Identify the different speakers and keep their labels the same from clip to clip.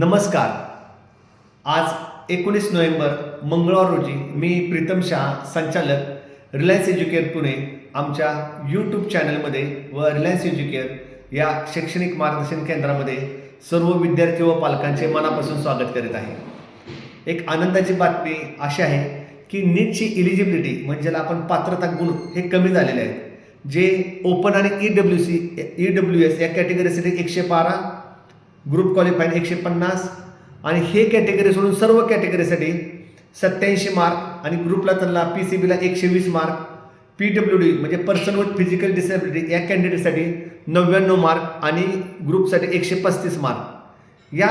Speaker 1: नमस्कार. आज एकोणीस नोव्हेंबर मंगळवार रोजी मी प्रीतम शहा संचालक रिलायन्स एज्युकेअर पुणे आमच्या यूट्यूब चॅनलमध्ये व रिलायन्स एज्युकेअर या शैक्षणिक मार्गदर्शन केंद्रामध्ये सर्व विद्यार्थी व पालकांचे मनापासून स्वागत करीत आहे. एक आनंदाची बातमी अशी आहे की नीटची इलिजिबिलिटी म्हणजे आपण पात्रता गुण हे कमी झालेले आहेत. जे ओपन आणि E W C E W S या कॅटेगरीसाठी एकशे बारा ग्रुप क्वालिफाईन एकशे पन्नास. आणि हे कॅटेगरी सोडून सर्व कॅटेगरीसाठी सत्याऐंशी मार्क आणि ग्रुपला त्यांना पी सी बीला एकशे वीस मार्क पी डब्ल्यू डी म्हणजे पर्सन विथ फिजिकल डिसेबिलिटी या कॅन्डिडेटसाठी नव्याण्णव मार्क आणि ग्रुपसाठी एकशे पस्तीस मार्क या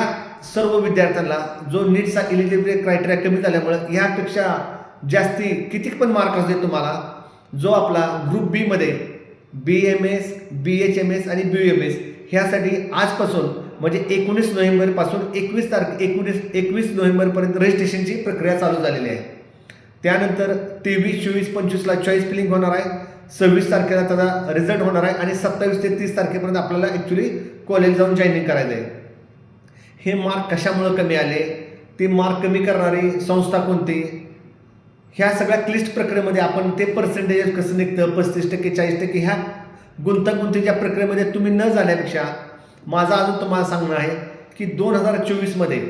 Speaker 1: सर्व विद्यार्थ्यांना जो नीटचा इलिजिबिलिटी क्रायटेरिया कमी झाल्यामुळं यापेक्षा जास्ती कितीक पण मार्क असते तुम्हाला जो आपला ग्रुप बीमध्ये B M S B H M S आणि बी एम एस ह्यासाठी आजपासून म्हणजे एकोणीस नोव्हेंबरपासून एकवीस तारखे एकोणीस एकवीस नोव्हेंबरपर्यंत रजिस्ट्रेशनची प्रक्रिया चालू झालेली आहे. त्यानंतर तेवीस चोवीस पंचवीसला चॉईस फिलिंग होणार आहे. सव्वीस तारखेला त्याचा रिझल्ट होणार आहे आणि सत्तावीस ते तीस तारखेपर्यंत आपल्याला ॲक्च्युली कॉलेज जाऊन जॉईनिंग करायचं आहे. हे मार्क कशामुळं कमी आले? ते मार्क कमी करणारी संस्था कोणती? ह्या सगळ्या क्लिष्ट प्रक्रियेमध्ये आपण ते पर्सेंटेज कसं निघतं? पस्तीस टक्के चाळीस टक्के ह्या गुंतागुंतीच्या प्रक्रियेमध्ये तुम्ही न जाण्यापेक्षा माझा अजून तुम्हाला सांगणं आहे की दोन हजार चोवीसमध्ये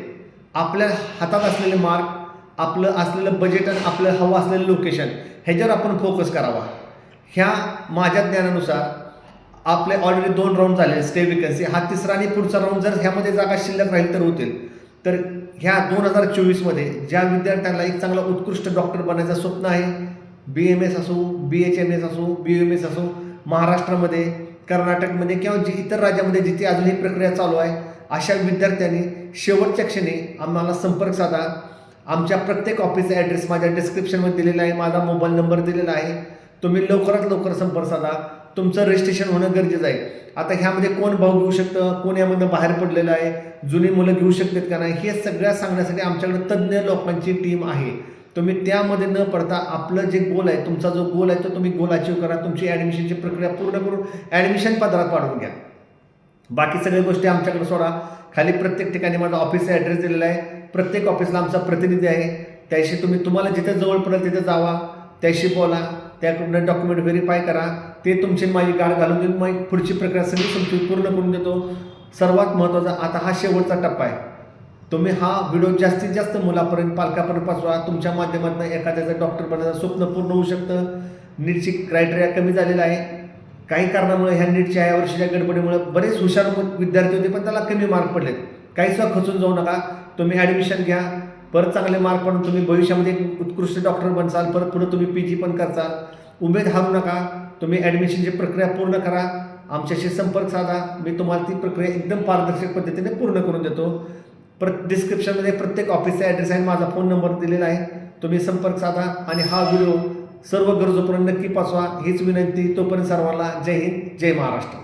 Speaker 1: आपल्या हातात असलेले मार्क आपलं असलेलं बजेट आणि आपलं हवं असलेलं लोकेशन ह्याच्यावर आपण फोकस करावा. ह्या माझ्या ज्ञानानुसार आपले ऑलरेडी दोन राऊंड झाले स्टे वेकन्सी हा तिसरा आणि पुढचा राऊंड जर ह्यामध्ये जागा शिल्लक राहील तर होतील. तर ह्या दोन हजार चोवीसमध्ये ज्या विद्यार्थ्यांना एक चांगला उत्कृष्ट डॉक्टर बनायचं स्वप्न आहे बी एम एस असो बी एच एम एस असो बी एम एस असो महाराष्ट्रामध्ये कर्नाटकमध्ये किंवा जी इतर राज्यामध्ये जिथे अजून ही प्रक्रिया चालू आहे अशा विद्यार्थ्यांनी शेवटच्या क्षणी आम्हाला संपर्क साधा. आमच्या प्रत्येक ऑफिसचा ॲड्रेस माझ्या डिस्क्रिप्शनमध्ये दिलेला आहे माझा मोबाईल नंबर दिलेला आहे. तुम्ही लवकरात लवकर संपर्क साधा. तुमचं रजिस्ट्रेशन होणं गरजेचं आहे. आता ह्यामध्ये कोण भाऊ घेऊ शकतं? कोण यामधनं बाहेर पडलेलं आहे? जुनी मुलं घेऊ शकतात का नाही? हे सगळ्या सांगण्यासाठी आमच्याकडे तज्ज्ञ लोकांची टीम आहे. तुम्ही त्यामध्ये न पडता आपलं जे गोल आहे तुमचा जो गोल आहे तो तुम्ही गोल अचीव करा तुमची ॲडमिशनची प्रक्रिया पूर्ण करून ॲडमिशन पदरात पाडून घ्या. बाकी सगळ्या गोष्टी आमच्याकडे सोडा. खाली प्रत्येक ठिकाणी माझा ऑफिसचा ॲड्रेस दिलेला आहे. प्रत्येक ऑफिसला आमचा प्रतिनिधी आहे. त्याशी तुम्ही तुम्हाला जिथे जवळ पडेल तिथे जावा. त्याशी बोला. त्याकडून डॉक्युमेंट व्हेरीफाय करा. ते तुमची माझी गाड घालून देऊन मग पुढची प्रक्रिया सगळी तुमची पूर्ण करून देतो. सर्वात महत्त्वाचा आता हा शेवटचा टप्पा आहे. तुम्ही हा व्हिडिओ जास्तीत जास्त मुलापर्यंत पालकापर्यंत पाचवा तुमच्या माध्यमातून एखाद्याचं डॉक्टर बनायचं स्वप्न पूर्ण होऊ शकतं. नीटची क्रायटेरिया कमी झालेला आहे काही कारणामुळे ह्या नीटच्या या वर्षीच्या गडबडीमुळे बरेच हुशार विद्यार्थी होते पण त्याला कमी मार्क पडलेत. काही सुद्धा खचून जाऊ नका. तुम्ही ॲडमिशन घ्या. परत चांगले मार्क पडून तुम्ही भविष्यामध्ये उत्कृष्ट डॉक्टर बनसाल. परत पुढे तुम्ही पी जी पण करसाल. उमेद हारू नका. तुम्ही ॲडमिशनची प्रक्रिया पूर्ण करा. आमच्याशी संपर्क साधा. मी तुम्हाला ती प्रक्रिया एकदम पारदर्शक पद्धतीने पूर्ण करून देतो. प्र डिस्क्रिप्शनमध्ये प्रत्येक ऑफिसचा ॲड्रेस आहे माझा फोन नंबर दिलेला आहे. तुम्ही संपर्क साधा आणि हा व्हिडिओ सर्व गरजोपर्यंत नक्की पाचवा हीच विनंती. तोपर्यंत सर्वांना जय हिंद जय महाराष्ट्र.